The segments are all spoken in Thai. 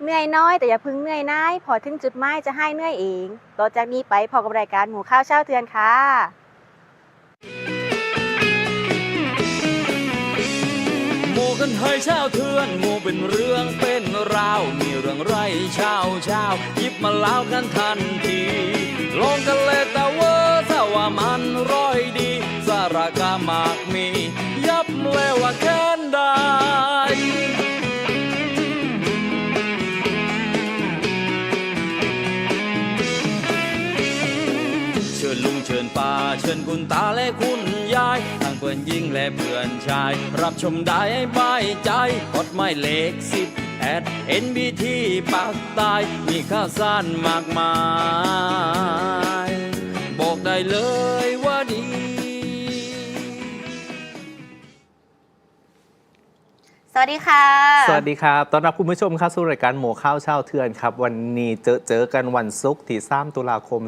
เหนื่อยน้อยแต่อย่าพึ่งเหนื่อยนายพอถึงจุดหมายจะให้เหนื่อยเองต่อจากนี้ไปพอกับรายการหมูข้าวเช้าเทือนค่ะหมูกันให้ชาเทือนหมูเป็นเรื่องเป็นราวมีเรื่องไรชาวชาวหยิบมาเล่ากันทันทีลงกันเลยแต่เว่าถ้าว่ามันร้อยดี สาระกามากมี ยับเลยว่าแค้ เชิญคุณตาและคุณยายทั้งเพื่อนยิงและเพื่อนชาย รับชมได้ใบายใจกดไม่เลขสิบแอดเอ็นบีทีปากใตายมีข้าวสารมากมาย บอกได้เลยว่า สวัสดีค่ะ สวัสดีครับ ต้อนรับคุณผู้ชมเข้าสู่รายการหมูข้าวเช่าเทือนครับ วันนี้เจอเจอกันวันศุกร์ที่3ตุลาคม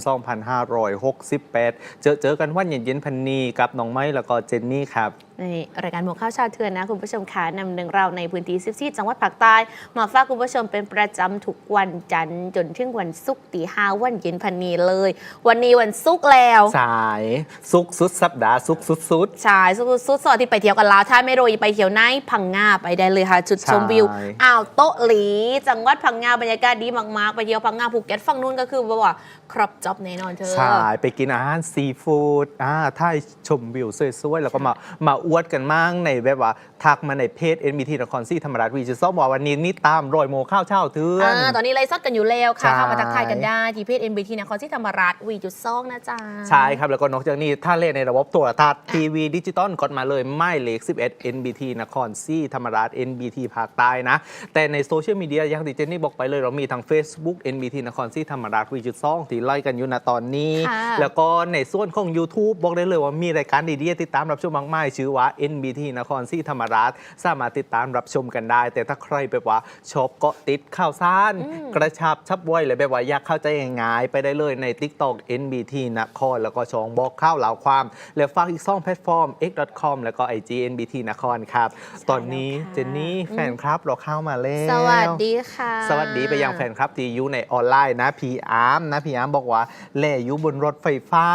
2568 เจอเจอกันวันเย็นๆพันนีกับน้องไม้แล้วก็เจนนี่ครับในรายการหมวกข้าวชาวเทือนนะ คุณผู้ชมค่ะนำหนึ่งเราในพื้นที่ซิจังหวัดภาคใต้มาฝากคุณผู้ชมเป็นประจำทุกวันจันทร์จนถึงวันศุกร์ตีห้าวันเย็นพันนีเลย วันนี้วันศุกร์แล้วสายศุกร์สุดสัปดาห์ศุกร์สุดสุดใช่สุดสุดสอดที่ไปเที่ยวกันแล้วถ้าไม่รู้ไปเที่ยวไหนพังงาไปได้เลยค่ะ จุดชมวิวใช่อ่าวโต๊ะหลีจังหวัดพังงาบรรยากาศดีมากๆไปเที่ยวพังงาภูเก็ตฝั่งนู้นก็คือแบบว่าครบจ็อบแน่นอนเธอสายไปกินอาหารซีฟู้ดอ่าถ้าชมวิวสวยๆแล้วก็มามาอวดกันมั่งในแบบว่าทักมาในเพจ NBT นครศรีธรรมราชวีจะซ้อมบอกวันนี้นี่ตามรอยโมข้าวเช้าเทือนอ่าตอนนี้ไลฟ์สดกันอยู่แล้วค่ะใช่เข้ามาทักทายกันได้ที่เพจ NBT นครศรีธรรมราชวีจุดซองนะจ๊ะใช่ครับแล้วก็นอกจากนี้ถ้าเล่นในระบบโทรทัศน์ทีวีดิจิตอลกดมาเลยไม่เลข11 NBT นครศรีธรรมราช NBT ภาคใต้นะ แต่ในโซเชียลมีเดียอย่างที่เจนนี่บอกไปเลยเรามีทาง Facebook NBT นครศรีธรรมราชวีจุดซองที่ไล่กันอยู่ณตอนนี้ค่ะแล้วก็ในส่วนของ YouTube บอกได้เลยว่ามีรายการดีๆติดตามรับชมมากมายชื่อว่า NBT นครศรีธรรมราช สามารถติดตามรับชมกันได้ แต่ถ้าใครแบบว่าชอบเกาะติดข่าวสาร กระชับชับไว้เลยแบบว่าอยากเข้าใจง่ายๆไปได้เลยใน TikTok NBT นครแล้วก็ช่องบอกข่าวเหล่าความ แล้วฝากอีกซ่องแพลตฟอร์ม x.com แล้วก็ IG NBT นครครับ ตอนนี้แล้วค่ะเจนนี่แฟนครับเราเข้ามาแล้วสวัสดีค่ะ สวัสดีไปยังแฟนครับที่อยู่ในออนไลน์นะพีอาร์มนะพีอาร์มบอกว่าแล่อยู่บนรถไฟฟ้า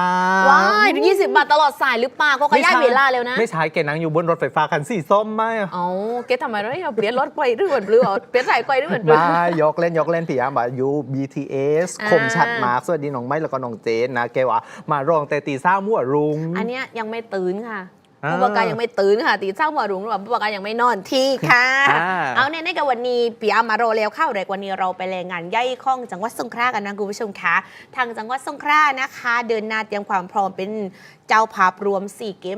ว้ายดู20บาทตลอดสายหรือเปล่าเขาขย้ายเวลาแล้วนะ ไม่ใช่แกนั่งอยู่บนรถไฟฟ้าคันสีส้มไหมอะเอาเกทำไมเราไม่เอาเปลี่ยนรถไปหรือเหมือนหรือเอาเปลี่ยนสายไปหรือเหมือนหรือมายกเล่นยกเล่นพี่อาร์มบอกอยู่ BTS อ่าคมชัดมากสวัสดีน้องไม้แล้วก็น้องเจนนะแกว่ามาร้องแต่ตีซ่ามั่วรุง อันเนี้ยยังไม่ตื่นค่ะอ่า ผู้ประกาศยังไม่ตื่นค่ะ ตีเช้าหัวรุงหรือว่าผู้ประกาศยังไม่นอนที่ค่ะอ่าเอาในในกับวันนี้ปีอามาโรแล้วเข้าแรกวันนี้เราไปแรงงานย่อยข้องจังหวัดสงขลากันนะคุณผู้ชมคะทางจังหวัดสงขลานะคะ เดินหน้าเตรียมความพร้อมเป็นเจ้าภาพรวม 4 เกม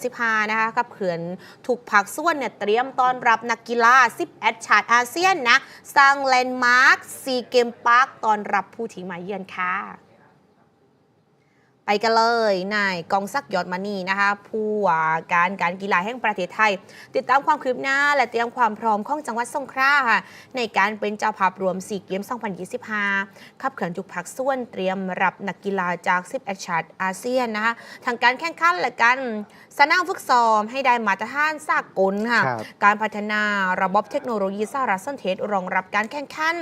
2025 นะคะกับเขื่อนถูกผักส่วนเนี่ยเตรียมต้อนรับนักกีฬา10ชาติอาเซียนนะสร้างแลนด์มาร์ค4เกมพาร์คต้อนรับผู้ที่มาเยือนค่ะ ไปกันเลยนายกองซักยอดมานีนะคะผู้ว่าการการกีฬาแห่งประเทศไทย ติดตามความคืบหน้าและเตรียมความพร้อมของจังหวัดสงขลาค่ะ ในการเป็นเจ้าภาพรวม 4 เกม 2025ขับเขื่อนจุกผักส่วนเตรียมรับนักกีฬาจาก 11ชาติอาเซียนนะคะทางการแข่งขันและการสนามฝึกซ้อมให้ได้มาตรฐานสากลค่ะ ครับการพัฒนาระบบเทคโนโลยีสารสนเทศรองรับการแข่งขัน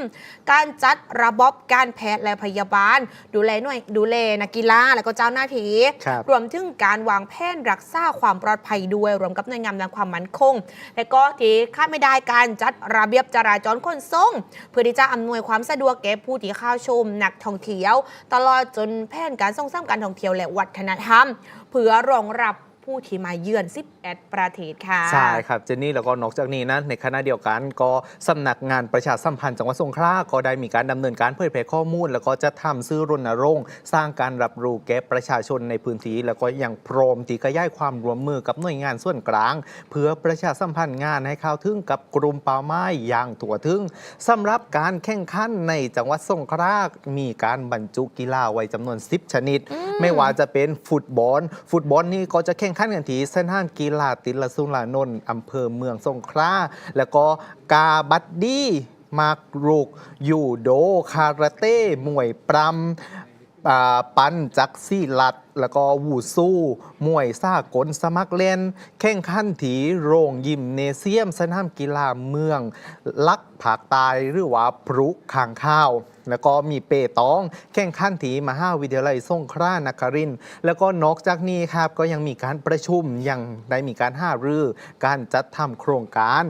การจัดระบบการแพทย์และพยาบาล ดูแลหน่วยดูแลนักกีฬาและก็เจ้าหน้าที่ครับ รวมถึงการวางแผนรักษาความปลอดภัยด้วย รวมกับหน่วยงานด้านความมั่นคง และก็ที่คาดไม่ได้การจัดระเบียบจราจรขนส่ง เพื่อที่จะอำนวยความสะดวกแก่ผู้ที่เข้าชม นักท่องเที่ยว ตลอดจนแผนการส่งเสริมการท่องเที่ยวและวัฒนธรรม เพื่อรองรับ ผู้ที่มาเยือน 11 ประเทศค่ะใช่ครับเจนนี่แล้วก็นอกจากนี้นะในคณะเดียวกันก็สำนักงานประชาสัมพันธ์จังหวัดสงขลาก็ได้มีการดำเนินการเผยแพร่ข้อมูล แล้วก็จะทำซื้อรณรงค์สร้างการรับรู้แก่ประชาชนในพื้นที่แล้วก็ยังพร้อมที่ขยายความร่วมมือกับหน่วยงานส่วนกลาง เพื่อประชาสัมพันธ์งานให้เข้าถึงกับกลุ่มเป้าหมายอย่างถั่วถึงสำหรับการแข่งขันในจังหวัดสงขลามีการบรรจุกีฬาไว้จำนวน 10 ชนิด ไม่ว่าจะเป็นฟุตบอล ฟุตบอลนี่ก็จะแข่งขันกันทีเสนานกีฬาติลสุรานนท์อำเภอเมืองสงขลาแล้วก็กาบัดดี้มากรุกยูโด คาราเต้ มวยปรำปันจักซี่ลัดแล้วก็วูสู้มวยซ่ากลสมัครเล่น แข่งขันถีโรงยิมเนเซียมสนามกีฬาเมือง ลักผากตายหรือว่าพรุข่างข้าว แล้วก็มีเปตอง แข่งขันถีมหาวิทยาลัยสงขลานครินแล้วก็นอกจากนี้ครับก็ยังมีการประชุมยังได้มีการห้ารือการจัดทำโครงการ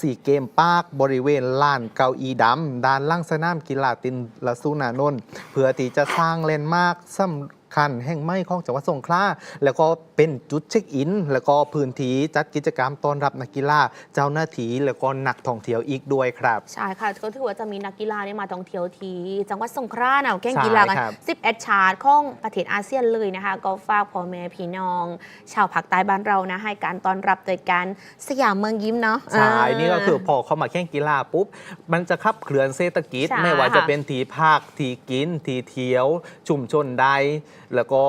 สี่เกมปากบริเวณลานเกาอีดำด้านล่างสนามกีฬาตินลสุนานนท์เพื่อที่จะสร้างเลนมาร์คสำ คัญแห่งใหม่ของจังหวัดสงขลาแล้วก็เป็นจุดเช็คอิน แล้วก็พื้นที่จัดกิจกรรมต้อนรับนักกีฬาเจ้าหน้าที่แล้วก็นักท่องเที่ยวอีกด้วยครับใช่ค่ะก็ถือว่าจะมีนักกีฬาเนี่ยมาท่องเที่ยวที่จังหวัดสงขลาเนาะแข่งกีฬากันใช่ครับ11ชาติของประเทศอาเซียนเลยนะคะ ก็ฝากพ่อแม่พี่น้อง ชาวภาคใต้บ้านเรานะให้การต้อนรับโดยการสยามเมืองยิ้มเนาะใช่านี่ก็คือพอเขามาแข่งกีฬาปุ๊บมันจะขับเคลื่อนเศรษฐกิจใช่ไม่ว่าจะค่ะเป็นทีภาคทีกินทีเที่ยวชุมชนใด แล้วก็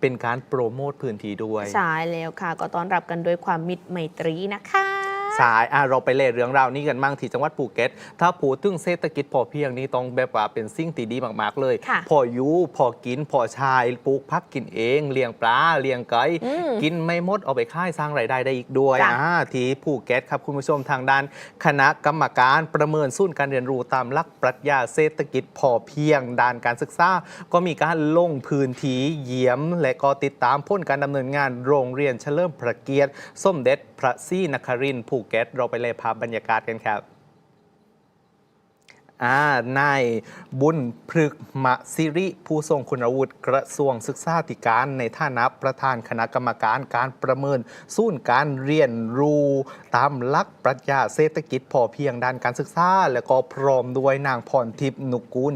เป็นการโปรโมทพื้นที่ด้วย ใช่แล้วค่ะ ก็ต้อนรับกันด้วยความมิตรไมตรีนะคะ ใช่อะเราไปเล่เรื่องราวนี้กันมั่งที่จังหวัดภูเก็ต ถ้าพูดถึงเศรษฐกิจพอเพียงนี้ต้องแบบว่าเป็นสิ่งที่ดีมากๆเลย ค่ะพออยู่พอกินพอชายปลูกพักกินเองเลี้ยงปลาเลี้ยงไก่อืมกินไม่หมดเอาไปค่ายสร้างรายได้ได้อีกด้วยจ้ะ อ่าที่ภูเก็ตครับคุณผู้ชมทางด้าน คณะกรรมการประเมินศูนย์การเรียนรู้ตามหลักปรัชญาเศรษฐกิจพอเพียงด้านการศึกษาก็มีการลงพื้นที่เยี่ยม และก็ติดตามพ้นการดำเนินงานโรงเรียนเฉลิมพระเกียรติ สมเด็จ พระศรีนครินภูเก็ต เราไปเลยภาพบรรยากาศกันครับอ่านายบุญพฤกษ์มศิริ ผู้ทรงคุณวุฒิกระทรวงศึกษาธิการในฐานะประธานคณะกรรมการการประเมินศูนย์การเรียนรู้ ตามหลักปรัชญาเศรษฐกิจพอเพียงด้านการศึกษา และก็พร้อมด้วยนางพรทิพย์นุกูล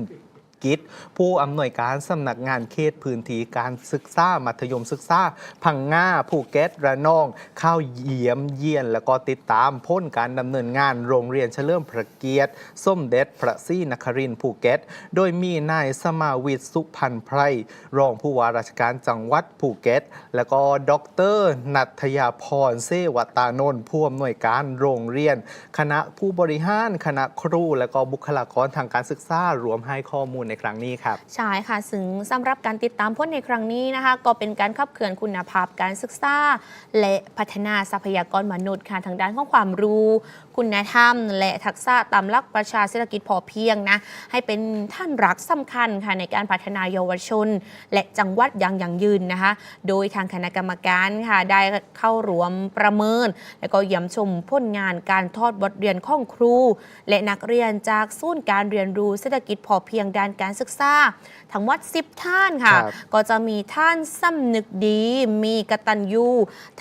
กิจ ผู้อำนวยการสำนักงานเขตพื้นที่การศึกษามัธยมศึกษาพังงาภูเก็ตระนอง เข้าเยี่ยมเยียน แล้วก็ติดตามพ้นการดำเนินงานโรงเรียนเฉลิมพระเกียรติ ส้มเด็จพระศรีนครินทร์ภูเก็ต โดยมีนายสมาวิทย์สุพันธ์ไพรรองผู้ว่าราชการจังหวัดภูเก็ต แล้วก็ดรนัทยาพรเซวตานนท์ผู้อำนวยการโรงเรียน คณะผู้บริหารคณะครู และก็บุคลากรทางการศึกษารวมให้ข้อมูลในครั้งนี้ครับ ใช่ค่ะซึ่งสำหรับการติดตามพ้นในครั้งนี้นะคะ ก็เป็นการขับเคลื่อนคุณภาพการศึกษา และพัฒนาทรัพยากรมนุษย์ค่ะทางด้านของความรู้ คุณธรรม และทักษะตามหลักประชาเศรษฐกิจพอเพียงนะให้เป็นท่านรักสำคัญค่ะในการพัฒนาเยาวชน และจังหวัดอย่างยั่งยืนนะคะ โดยทางคณะกรรมการค่ะได้เข้ารวมประเมิน และก็เยี่ยมชมผลงานการทอดบทเรียนของครู และนักเรียนจากศูนย์การเรียนรู้เศรษฐกิจพอเพียงด้านการศึกษาทั้งหมด10 ท่านค่ะครับก็จะมีท่านสำนึกดี มีกตัญญู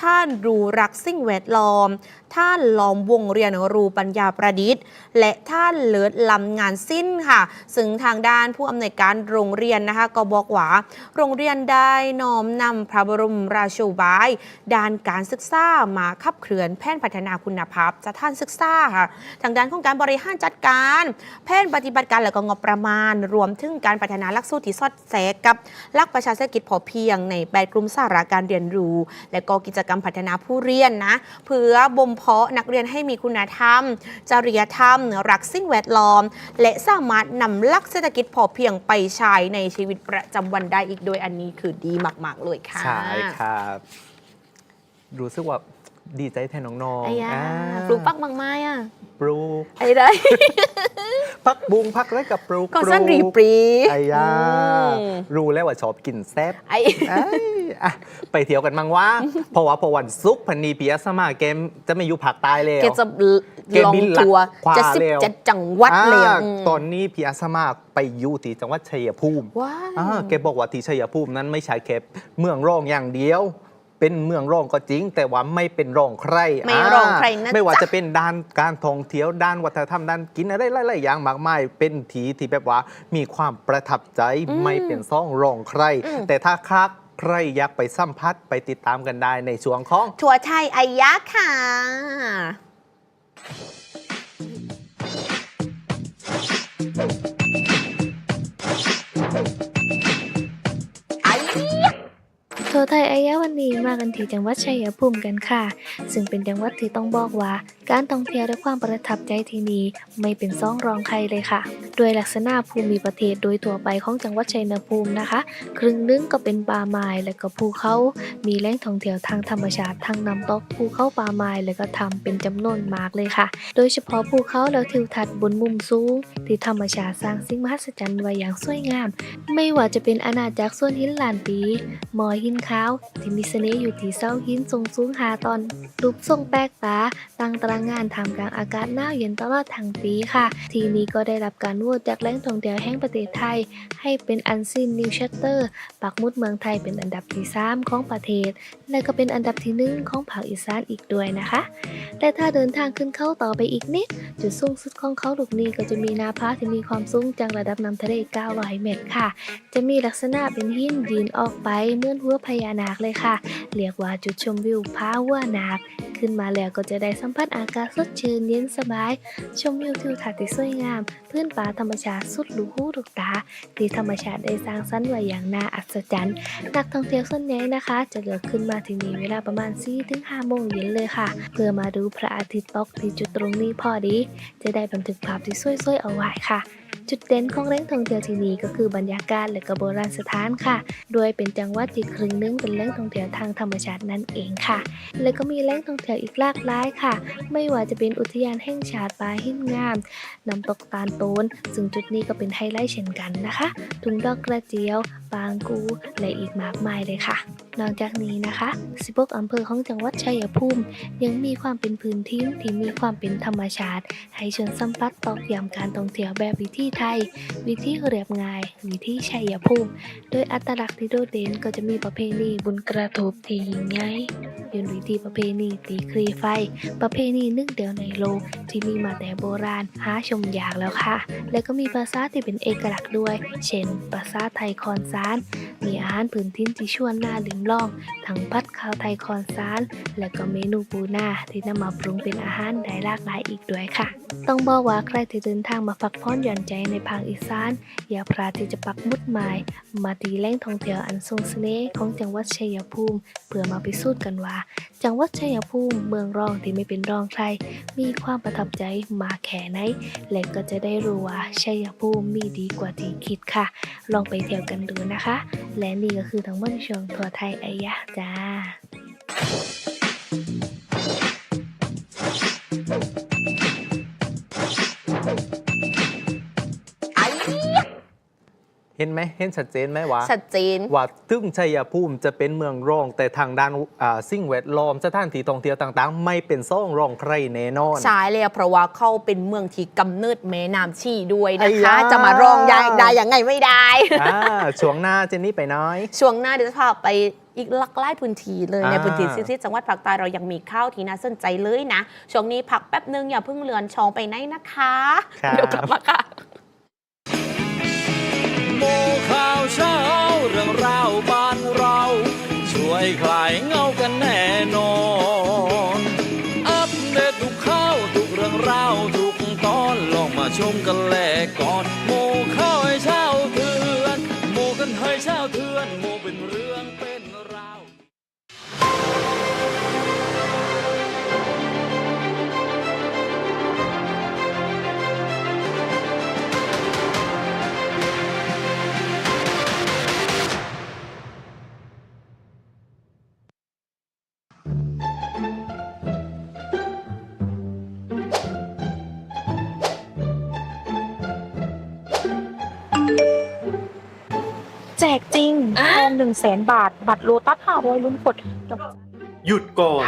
ท่านรู้รักสิ่งแวดล้อม ท่านล้อมวงเรียนรูปัญญาประดิษฐ์ และท่านเลิศลำงานสิ้นค่ะ ซึ่งทางด้านผู้อำนวยการโรงเรียนนะคะก็บอกว่าโรงเรียนได้น้อมนำพระบรมราโชบาย ด้านการศึกษามาขับเคลื่อนแผนพัฒนาคุณภาพสถานศึกษาค่ะทางด้านของการบริหารจัดการแผนปฏิบัติการและก็งบประมาณ รวมถึงการพัฒนาหลักสูตรที่สอดแทรกกับหลักประชาเศรษฐกิจพอเพียงในแปดกลุ่มสาระการเรียนรู้ และก็กิจกรรมพัฒนาผู้เรียนนะเพื่อบ่มเพาะนักเรียนให้มีคุณธรรม จริยธรรม รักสิ่งแวดล้อม และสามารถนำหลักเศรษฐกิจพอเพียงไปใช้ในชีวิตประจำวันได้อีกโดยอันนี้คือดีมาก ๆ เลยค่ะ ใช่ครับ รู้สึกว่า ดีใจแทนน้องๆไอ้ยาอ่าปลูกปักมากไม้อะ ปลูกไอ้ได้ พักบุงพักไรกับปลูกก็สั้นรีปรีไอ้ยาอืมรู้แล้วว่าชอบกินแซ่บ ไอ้ เอ้ยอะไปเที่ยวกันมั้งวะเพราะว่าพอวันศุกร์พันนีปียสมาเกมจะไม่อยู่ภาคใต้แล้ว แกจะแกลองบินลัดทัวร์ขวาจะสิบแล้วเจ็ดจังหวัดเลยอ่าอืมตอนนี้พียสมาไปอยู่ที่จังหวัดชัยภูมิว้าอ่าว แกบอกว่าที่ชัยภูมินั้นไม่ใช่แค่เมืองร่องอย่างเดียว เป็นเมืองร่องก็จริง แต่ว่าไม่เป็นร่องใครไม่รองใครนะไม่ว่าจ๊ะจะเป็นด้านการท่องเที่ยวด้านวัฒนธรรมด้านกินอะไรหลายๆอย่างมากมายเป็นทีที่แบบว่ามีความประทับใจไม่เป็นซ่องรองใคร แต่ถ้าคักใครอยากไปสัมผัสไปติดตามกันได้ในช่วงของทัวร์ไทยอายะค่ะทัว ไทยอไอยะวันนี้มากันที่จังหวัดชัยภูมิกันค่ะ ซึ่งเป็นจังหวัดที่ต้องบอกว่าการท่องเที่ยวและความประทับใจที่นี่ไม่เป็นซ่องรองใครเลยค่ะ โดยลักษณะภูมิประเทศโดยทั่วไปของจังหวัดชัยภูมินะคะ ครึ่งหนึงก็เป็นป่าไม้และก็ภูเขา มีแหล่งท่องเที่ยวทางธรรมชาติทางน้ำตกภูเขาป่าไม้และก็ทำเป็นจำนวนมากเลยค่ะ โดยเฉพาะภูเขาและทิวทัศน์บนมุมสูงที่ธรรมชาติสร้างสิ่งมหัศจรรย์ไว้อย่างสวยงาม ไม่ว่าจะเป็นอาณาจักรส่วนหินลานปีหมอหินขาวที่มีเสน่ห์อยู่ที่เสาหินทรงสูงหาตอนรูปทรงแปลกตาตั้งตารางงานทำกลางอากาศหนาวเย็นตลอดทั้งปีค่ะ ทีนี้ก็ได้รับการโหวตจากแหล่งท่องเที่ยวแห่งประเทศไทย ให้เป็นอันซินนิวชัตเตอร์ปักมุดเมืองไทยเป็นอันดับที่ 3 ของประเทศ และก็เป็นอันดับที่หนึ่งของภาคอีสานอีกด้วยนะคะ แต่ถ้าเดินทางขึ้นเขาต่อไปอีกนิด จุดสูงสุดของเขาลูกนี้ก็จะมีนาผาที่มีความสูงจากระดับน้ำทะเล900 เมตรค่ะ จะมีลักษณะเป็นหินยืนออกไปเหมือนหัวพญานาคเลยค่ะ เรียกว่าจุดชมวิวผาหัวนาค ขึ้นมาแล้วก็จะได้สัมผัสอาากาศสดชื่นเย็นสบาย ชมวิวทิวทัศน์ที่สวยงาม พื้นป่าธรรมชาติสุดหรูหูลูตา ที่ธรรมชาติได้สร้างสรรค์ไว้อย่างน่าอัศจรรย์นักท่องเที่ยวส่วนใหญ่นะคะ จะเลือกขึ้นมาที่นี่เวลาประมาณ4-5โมงเย็นเลยค่ะ เพื่อมาดูพระอาทิตย์ตกที่จุดตรงนี้พอดี จะได้บันทึกภาพที่สวยๆเอาไว้ค่ะ จุดเด่นของแหล่งท่องเที่ยวที่นี่ก็คือบรรยากาศและก็โบราณสถานค่ะ โดยเป็นจังหวัดที่ครึ่งหนึงเป็นแหล่งท่องเที่ยวทางธรรมชาตินั่นเองค่ะ และก็มีแหล่งท่องเที่ยวอีกหลากหลายค่ะ ไม่ว่าจะเป็นอุทยานแห่งชาติปาหินงามน้ำตกตาลโตน ซึ่งจุดนี้ก็เป็นไฮไลท์เช่นกันนะคะ ทุ่งดอกกระเจียวางกูและอีกมากมายเลยค่ะ นอกจากนี้นะคะ 16อำเภอของจังหวัดชัยภูมิ ยังมีความเป็นพื้นที่ที่มีความเป็นธรรมชาติ ให้ชิญสัมผัสตอกย้ำการท่องเที่ยวแบบวิถีไทย วิถีเรียบง่าย วิถีชัยภูมิ โดยอัตลักษณ์ที่โดดเด่นก็จะมีประเพณีบุญกระทบที่ยิ่งใหญ่ยืนวิธีประเพณีตีคลีไฟ ประเพณีนึ่งเดียวในโลกที่มีมาแต่โบราณหาชมยากแล้วค่ะ และก็มีภาษาที่เป็นเอกลักษณ์ด้วย เช่นภาษาไทยคอนซาน มีอาหารพื้นถิ่นที่ชวนน่าลิ้มลอง ทั้งพัดข้าวไทยคอนซาน และก็เมนูปูนาที่นำมาปรุงเป็นอาหารได้หลากหลายอีกด้วยค่ะ ต้องบอกว่าใครที่เดินทางมาพักผ่อนหย่อนใจในภาคอีสาน อย่าพลาดที่จะปักมุดหมาย มาตีแหล่งท่องเที่ยวอันทรงเสน่ห์ของจังหวัดชัยภูมิ เพื่อมาพิสูจน์กันว่า จังหวัดชัยภูมิเมืองรองที่ไม่เป็นรองใคร มีความประทับใจมาแค่ไหน และก็จะได้รู้ว่าชัยภูมิมีดีกว่าที่คิดค่ะ ลองไปเที่ยวกันดูนะคะ และนี่ก็คือทั้งหมดในช่วงทัวร์ไทยไอยะจ้า เห็นไหมเห็นชัดเจนไหมวะชัดเจนว่าถึงชัยภูมิจะเป็นเมืองรอง แต่ทางด้านอ่าสิ่งแวดล้อมสถานที่ท่องเที่ยวต่างๆ ไม่เป็นซ่องรองใครแน่นอนใช่เลยเพราะว่าเขาเป็นเมืองที่กำเนิดแม่น้ำชีด้วยนะไอ้คะยาจะมาร้องได้ได้ยังไงไม่ได้อ่าช่วงหน้าเจนนี่ไปน้อย ช่วงหน้าเดี๋ยวจะพาไปอีกหลักไล่พื้นที่เลยอ่าในพื้นที่ซีๆจังหวัดภาคใต้เรายังมีข้าวที่น่าสนใจเลยนะช่วงนี้พักแป๊บนึงอย่าเพิ่งเลือนชองไปไหนนะคะครับเดี๋ยวกลับมาค่ะ โมข่าวเช้าเรื่องราวบ้านเรา ช่วยคลาย หนึ่งแสนบาท บัตรโลตัสห้าร้อยลุ้นกดหยุดก่อน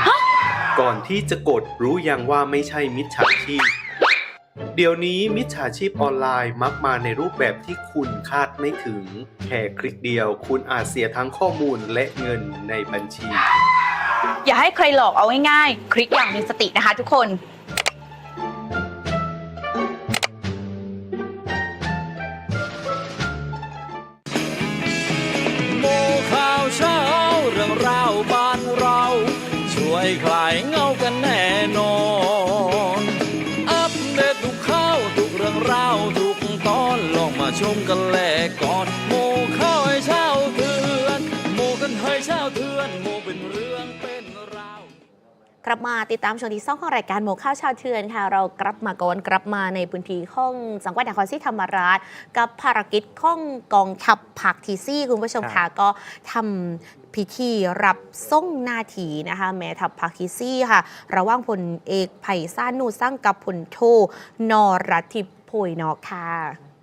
ก่อนที่จะกดรู้ยังว่าไม่ใช่มิจฉาชีพ เดี๋ยวนี้มิจฉาชีพออนไลน์มักมาในรูปแบบที่คุณคาดไม่ถึง แค่คลิกเดียวคุณอาจเสียทั้งข้อมูลและเงินในบัญชี อย่าให้ใครหลอกเอาง่ายๆ คลิกอย่างมีสตินะคะทุกคน ลับมาติดตามช่วงที่สองของรายการหมกข้าวชาวเทือนค่ะ เรากลับมาก่อนกลับมาในพื้นที่ของจังหวัดนครศรีธรรมราช กับภารกิจของกองทัพผักทีซี่คุณผู้ชมค่ะก็ทำพิธีรับส่งหนาทีนะคะแม่ทัพผักทีซี่ค่ะ ระหว่างพลเอกไผ่ซ่านูสร้างกับพลโทนรทิพย์โพยนอกค่ะ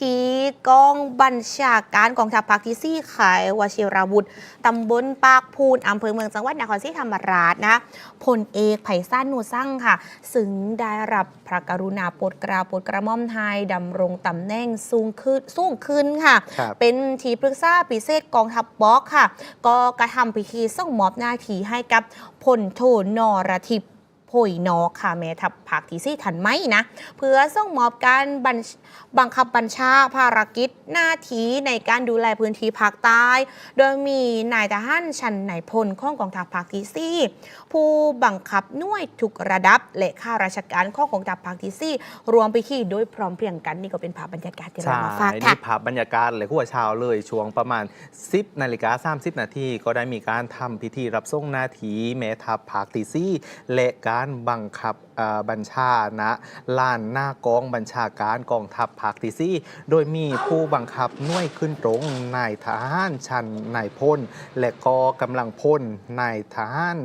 ที่กองบัญชาการกองทัพภาคที่สี่ขายวชิราวุธตำบลปากพูนอำเภอเมืองจังหวัดนครศรีธรรมราชนะพลเอกไผ่ซ่านนูสั่งค่ะซึ่งได้รับพระกรุณาโปรดเกล้าโปรดกระหม่อมไทยดำรงตำแหน่งสูงขึ้นสูงขึ้นค่ะครับเป็นที่ปรึกษาพิเศษกองทัพบกค่ะ ก็กระทำพิธีส่งมอบหน้าที่ให้กับพลโทนรทิพย์ หอยนอกค่ะแม่ทัพภาคที่สี่ทันไหมนะ เพื่อส่งมอบการบัญชบังคับบัญชาภารกิจหน้าที่ในการดูแลพื้นที่ภาคใต้ โดยมีนายทหารชั้นนายพลของกองทัพภาคที่สี่ ผู้บังคับหน่วยทุกระดับและข้าราชการข้องกองทัพภาคที่สี่รวมไปที่โดยพร้อมเพรียงกันนี่ก็เป็นภาพบรรยากาศที่เรามาฝากนี่ค่ะภาพบรรยากาศเลยหัวช้าเลยช่วงประมาณ 10นาฬิกา30 นาทีก็ได้มีการทำพิธีรับส่งนาทีแม่ทัพภาคที่ซี่และการบังคับบัญชานะลานหน้ากองบัญชาการกองทัพภาคที่ซี่โดยมีผู้บังคับหน่วยขึ้นตรงนายทหารชั้นนายพลและก็กำลังพลนายทหาร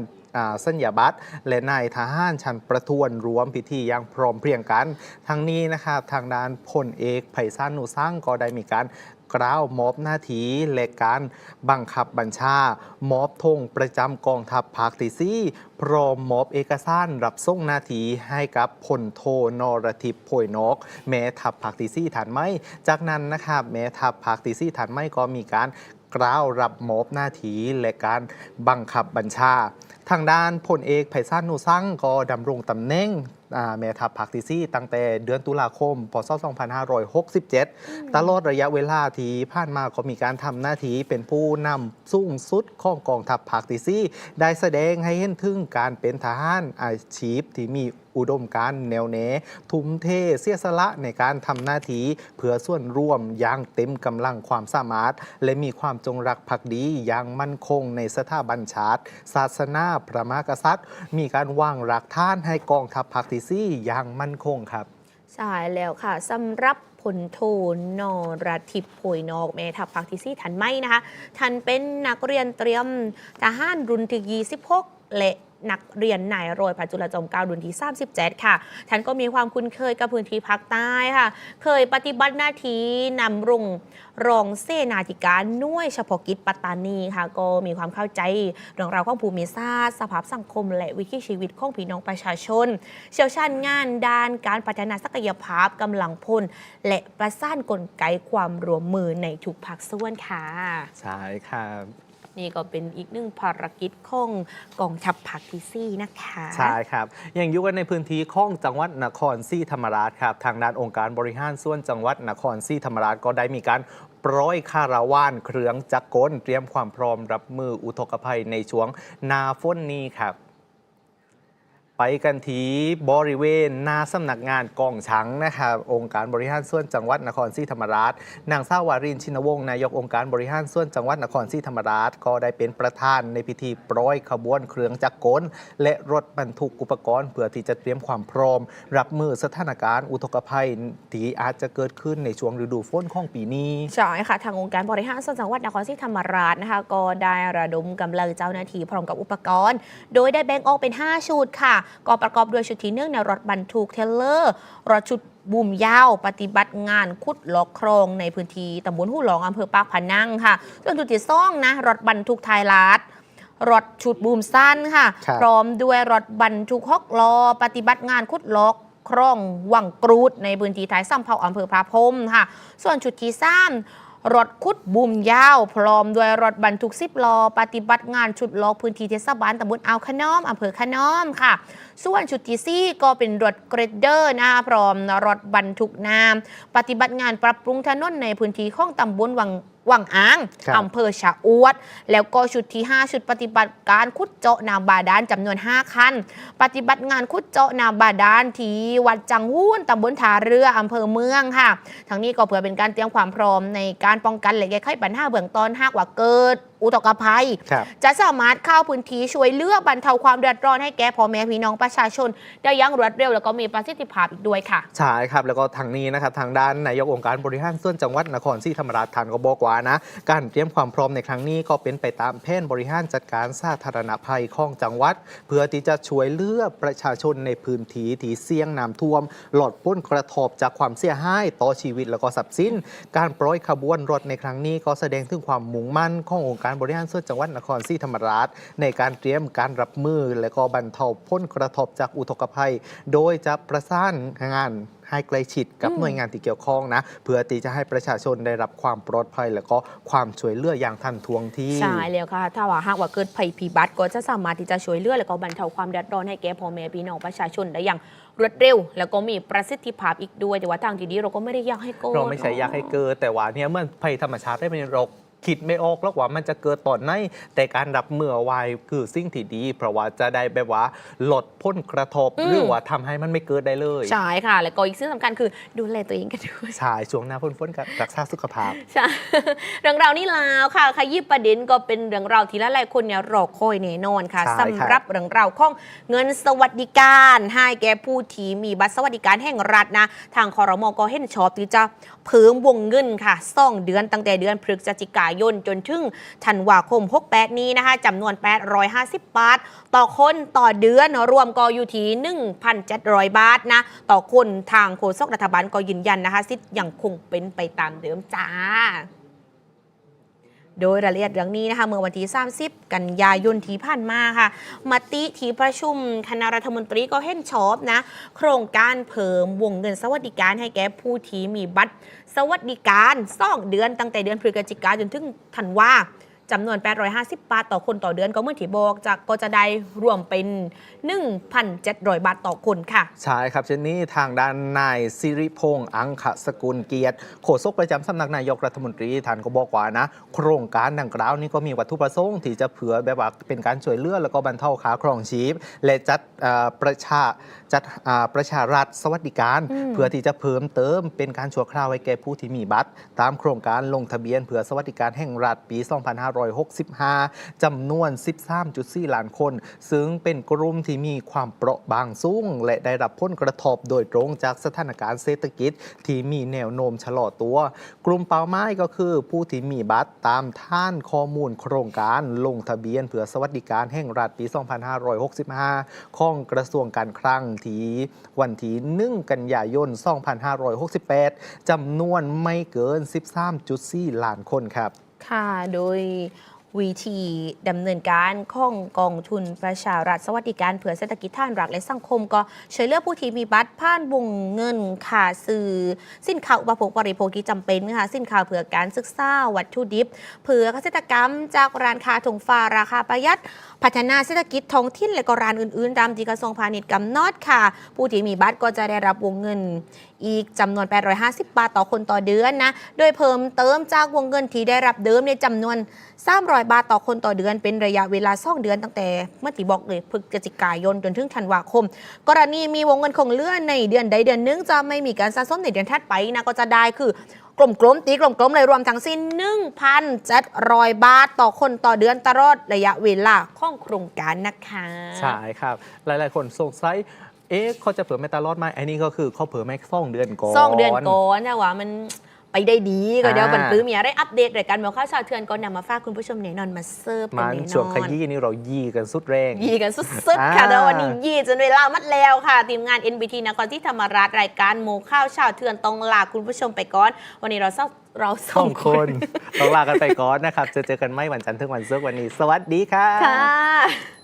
สัญญาบัตรและนายทหารชั้นประทวนรวมพิธีอย่างพร้อมเพรียงกัน ทั้งนี้นะครับทางด้านพลเอกไพศาลหนูสร้างก็ได้มีการกล่าวมอบหน้าที่และการบังคับบัญชามอบธงประจำกองทัพภาคที่ซี่พร้อมมอบเอกสารรับส่งหน้าที่ให้กับพลโทนรทิพย์โพยนก แม่ทัพภาคที่ซี่ฐานไม้จากนั้นนะครับแม่ทัพภาคที่ซี่ฐานไม้ก็มีการ กล่าวรับมอบหน้าที่และการบังคับบัญชา ทางด้านพลเอกไพศาลนูสั่งก็ดำรงตำแหน่งแม่ทัพภาคที่ซี่ตั้งแต่เดือนตุลาคม พศ 2567 ตลอดระยะเวลาที่ผ่านมาก็มีการทำหน้าที่เป็นผู้นำสูงสุดของกองทัพภาคที่ซี่ได้แสดงให้เห็นถึงการเป็นทหารอาชีพที่มีอุดมการแนวแนทุ่มเทเสียสละในการทำหน้าที่เพื่อส่วนร่วมอย่างเต็มกำลังความสามารถ และมีความจงรักภักดีอย่างมั่นคงในสถาบันชาติ ศาสนาพระมหากษัตริย์ มีการวางรากฐานให้กองทัพภาคที่ซี่อย่างมั่นคงครับใช่แล้วค่ะสำหรับพลโทนรทิพย์โพยนอกแม่ทัพภาคที่สี่ทันไหมนะคะท่านเป็นนักเรียนเตรียมทหารรุ่นที่26และ นักเรียนนายรอยพระจุลจอมเกล้ารุ่นที่ 37 ค่ะ ท่านก็มีความคุ้นเคยกับพื้นที่ภาคใต้ค่ะ เคยปฏิบัติหน้าที่นำรุงรองเสนาธิการน่วยเฉพาะกิจปัตตานีค่ะ ก็มีความเข้าใจเรื่องราวของภูมิศาสตร์สภาพสังคม และวิถีชีวิตของพี่น้องประชาชน เชี่ยวชาญงานด้านการพัฒนาศักยภาพกำลังพลและประสานกลไกความร่วมมือในทุกภาคส่วนค่ะ ใช่ครับ นี่ก็เป็นอีกหนึ่งภารกิจของกองทัพภาคที่สี่นะคะ ใช่ครับ อย่างอยู่กันในพื้นที่ของจังหวัดนครศรีธรรมราชครับ ทางด้านองค์การบริหารส่วนจังหวัดนครศรีธรรมราชก็ได้มีการปร้อยคาราวานเครื่องจักรกลเตรียมความพร้อมรับมืออุทกภัยในช่วงนาฝนนี้ครับ ไปกันที่บริเวณหน้าสำนักงานกองช้างนะครับองค์การบริหารส่วนจังหวัดนครศรีธรรมราช นางสาววารินชินวงศ์นายกองค์การบริหารส่วนจังหวัดนครศรีธรรมราช ก็ได้เป็นประธานในพิธีปร้อยขบวนเครื่องจักรกล และรถบรรทุกอุปกรณ์เพื่อที่จะเตรียมความพร้อม รับมือสถานการณ์อุทกภัยที่อาจจะเกิดขึ้นในช่วงฤดูฝนของปีนี้ใช่ค่ะทางองค์การบริหารส่วนจังหวัดนครศรีธรรมราชนะคะก็ได้ระดมกำลังเจ้าหน้าที่พร้อมกับอุปกรณ์ โดยได้แบ่งออกเป็น 5 ชุดค่ะก็ประกอบด้วยชุดที่หนึ่งในรถบรรทุกเทรลเลอร์ รถชุดบุมยาวปฏิบัติงานขุดลอกคลองในพื้นที่ตำบลหูหลองอำเภอปากพนังค่ะ ส่วนชุดที่สองนะรถบรรทุกไทยลัดรถชุดบูมสั้นค่ะครับพร้อมด้วยรถบรรทุกฮอกล้อปฏิบัติงานขุดลอกคลองวังกรูดในพื้นที่ท้ายซ้ำเผาอำเภอพระพรหมค่ะ ส่วนชุดที่สาม รถคุดบุมยาว พร้อมด้วยรถบรรทุกสิบล้อปฏิบัติงานชุดล้อพื้นที่เทศบาลตำบลอ่าวขน้อมอำเภอขน้อมค่ะ ส่วนชุดที่สี่ก็เป็นรถเกรดเดอร์นะคะพร้อมรถบรรทุกน้ำปฏิบัติงานปรับปรุงถนนในพื้นที่ของตำบลวัง วังอ้างครับ อำเภอชะอวด แล้วก็ชุดที่ 5 ชุดปฏิบัติการขุดเจาะนาบาดาลจำนวน 5 คัน ปฏิบัติงานขุดเจาะนาบาดาลที่วัดจังหูนตำบลท่าเรืออำเภอเมืองค่ะ ทั้งนี้ก็เพื่อเป็นการเตรียมความพร้อมในการป้องกันและแก้ไขปัญหาเบื้องต้นหากว่าเกิด อุทกภัยครับจะสามารถเข้าพื้นที่ช่วยเหลือกบรรเทาความเดือดร้อนให้แก่พ่อแม่พี่น้องประชาชน ได้อยังรวดเร็วแล้วก็มีประสิทธิภาพอีกด้วยค่ะใช่ครับแล้วก็ทางนี้นะครับทางด้านนายกองค์การบริหารส่วนจังหวัดนครศรีธรรมราชท่านก็บอกว่านะการเตรียมความพร้อมในครั้งนี้ก็เป็นไปตามแผนบริหารจัดการสาธารณภัยของจังหวัด เพื่อที่จะช่วยเหลือประชาชนในพื้นที่ที่เสี่ยงน้ำท่วม หลอดพ้นกระทบจากความเสียหายต่อชีวิตแล้วก็ทรัพย์สิน การปล่อยขบวนรถในครั้งนี้ก็แสดงถึงความมุ่งมั่นขององค์การบริหารส่วนจังหวัดนครศรีธรรมราช ในการเตรียมการรับมือ และก็บรรเทาพ้นกระทบจากอุทกภัย โดยจะประสานงานให้ใกล้ชิดกับหน่วยงานที่เกี่ยวข้องนะเพื่อที่จะให้ประชาชนได้รับความปลอดภัย และก็ความช่วยเหลืออย่างทันท่วงทีใช่แล้วค่ะ ถ้าว่าหากว่าเกิดภัยพิบัติก็จะสามารถที่จะช่วยเหลือแล้วก็บรรเทาความเดือดร้อนให้แก่พ่อแม่พี่น้องประชาชนได้อย่างรวดเร็ว แล้วก็มีประสิทธิภาพอีกด้วยแต่ว่าทางที่ดีเราก็ไม่ได้อยากให้โกดเราไม่ใช่อยากให้เกิดแต่ว่าเนี่ยเมื่อภัยธรรมชาติได้เป็นรา คิดไม่ออกแล้วว่ามันจะเกิดตอนไหนแต่การรับมือเอาไว้คือสิ่งที่ดี เพราะว่าจะได้แบบว่าลดพ้นกระทบอืม หรือว่าทำให้มันไม่เกิดได้เลยใช่ค่ะ แล้วก็อีกสิ่งสำคัญคือดูแลตัวเองกันด้วย ใช่ช่วงหน้าพ้นๆกับรักษาสุขภาพ ใช่ เรื่องราวนี้แล้วค่ะขยี้ประเด็นก็เป็นเรื่องราวที่หลายๆคนเนี่ยรอคอยแน่นอนค่ะใช่ครับสำหรับเรื่องราวของเงินสวัสดิการให้แก่ผู้ที่มีบัตรสวัสดิการแห่งรัฐนะ ทางคอรมอก็เห็นชอบที่จะเพิ่มวงเงินค่ะซ่องเดือนตั้งแต่เดือนพฤศจิกายนจนถึงธันวาคม 68 นี้นะคะจำนวน 850 บาท ต่อคนต่อเดือนรวมก็อยู่ที่1,700 บาทนะต่อคนทางโฆษกรัฐบาลก็ยืนยันนะคะ สิทธิ์ยังคงเป็นไปตามเดิมจ้า โดยรายละเอียดเรื่องนี้นะคะเมื่อวันที่30 กันยายนที่ผ่านมาค่ะมติที่ประชุมคณะรัฐมนตรีก็เห็นชอบนะโครงการเพิ่มวงเงินสวัสดิการให้แก่ผู้ที่มีบัตรสวัสดิการสองเดือนตั้งแต่เดือนพฤศจิกายนจนถึงธันวา จำนวน 850 บาทต่อคนต่อเดือนก็เมื่อที่บอกจากก็จะได้รวมเป็น 1,700 บาทต่อคนค่ะ ใช่ครับเช่นนี้ทางด้านนายสิริพงษ์อังคสกุลเกียรติโฆษกประจำสำนักนายกรัฐมนตรีท่านก็บอกว่านะ โครงการดังกล่าวนี้ก็มีวัตถุประสงค์ที่จะเผื่อแบบว่าเป็นการช่วยเหลือแล้วก็บรรเทาขาครองชีพ และจัดประชา จัดอ่าประชารัฐสวัสดิการอืมเพื่อที่จะเพิ่มเติมเป็นการชั่วคราวให้แก่ผู้ที่มีบัตร ตามโครงการลงทะเบียนเผื่อสวัสดิการแห่งรัฐปี 2565 จำนวน 13.4 ล้านคน ซึ่งเป็นกลุ่มที่มีความเปราะบางสูง และได้รับผลกระทบโดยตรงจากสถานการณ์เศรษฐกิจ ที่มีแนวโน้มชะลอตัว กลุ่มเป้าหมายก็คือผู้ที่มีบัตรตามท่านข้อมูลโครงการลงทะเบียนเผื่อสวัสดิการแห่งรัฐปี 2565 ของกระทรวงการคลังที วันที่ 1 กันยายน 2568 จำนวนไม่เกิน 13.4 ล้านคนครับ ค่ะ โดย วิธีดำเนินการของกองทุนประชารัฐสวัสดิการเผื่อเศรษฐกิจท่านรักและสังคม ก็ช่วยเหลือกผู้ที่มีบัตรผ่านวงเงินค่าซื้อสินค้าอุปโภคบริโภคที่จำเป็นค่ะสินค้าเผื่อการศึกษาวัตถุดิบ เผื่อเกษตรกรรม จากร้านค้าถงฟ้าราคาประหยัด พัฒนาเศรษฐกิจท้องถิ่นและก็ร้านอื่นๆตามที่กระทรวงพาณิชย์กำหนดค่ะ ผู้ที่มีบัตรก็จะได้รับวงเงิน อีกจำนวน 850 บาทต่อคนต่อเดือนนะ โดยเพิ่มเติมจากวงเงินที่ได้รับเดิมในจำนวน 300 บาทต่อคนต่อเดือน เป็นระยะเวลา2เดือนตั้งแต่เมื่อที่บอกเลยพฤศจิกายนจนถึงธันวาคม กรณีมีวงเงินคงเหลือในเดือนใดเดือนหนึงจะไม่มีการสะสมในเดือนถัดไปนะก็จะได้คือกลมๆตีกลมๆเลยรวมทั้งสิ้น 1,700 บาทต่อคนต่อเดือนตลอดระยะเวลาของโครงการนะคะ ใช่ครับ หลาย ๆ คนสงสัย เอ๊ะเขาจะเผื่อไม่ตลอดไหมอันนี้ก็คือเขาเผื่อไม่สองเดือนก่อนสองเดือนก่อนแต่ว่ามันไปได้ดีก็เดี๋ยวอ่าบันปลื้มมีอะไรอัปเดตรายการเมลข้าวชาวเทือนก็นำมาฝากคุณผู้ชมแน่นอนมาเสิร์ฟกันมันแน่นช่วงขอนยี้นี่เรายี้กันสุดแรง ยีกันสุดๆค่ะอ่าแล้ววันนี้ยีจนเวลามัดแล้วค่ะ ทีมงาน NBT นครที่ธรรมราชรายการโมข้าวชาวเทือนต้องลาคุณผู้ชมไปก่อน วันนี้เราสองเราสสอองงคคนนต้องลากันไปก่อนนะครับจะเจอกันไม่วันจันทร์ถึงวันศุกร์วันนี้ สวัสดีครับค่ะ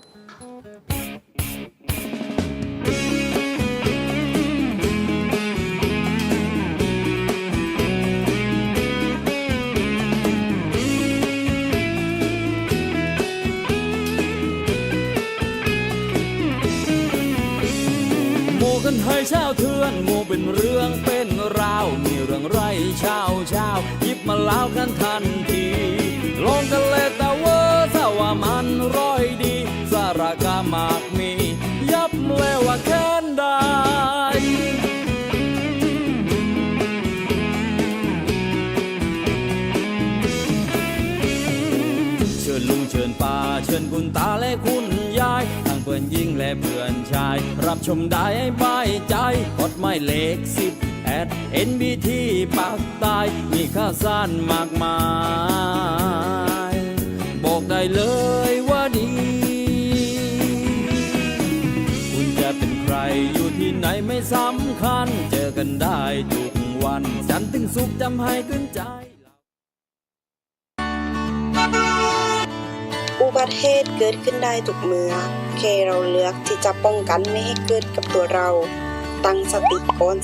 กันให้ชาวเทือนหมู่เป็นเรื่องเป็นราว มีเรื่องไรเช้าเช้าหยิบมาเล่ากันทันทีลงกันเลยแต่เวอร์ถ้าว่ามันร้อยดี สารกามากมี ยับเลยว่าแค่ ชมได้ใบายใจกดไม่เลขสิบแอด NBT ปากตายมีข่าวสารมากมาย บอกได้เลยว่าดี คุณจะเป็นใครอยู่ที่ไหนไม่สำคัญ เจอกันได้ทุกวัน จันทร์ถึงสุขจำให้ขึ้นใจ ศเหตุเกิดขึ้นได้ทุกเมื่อแค่เราเลือกที่จะป้องกันไม่ให้เกิดกับตัวเรา ตั้งสติก่อน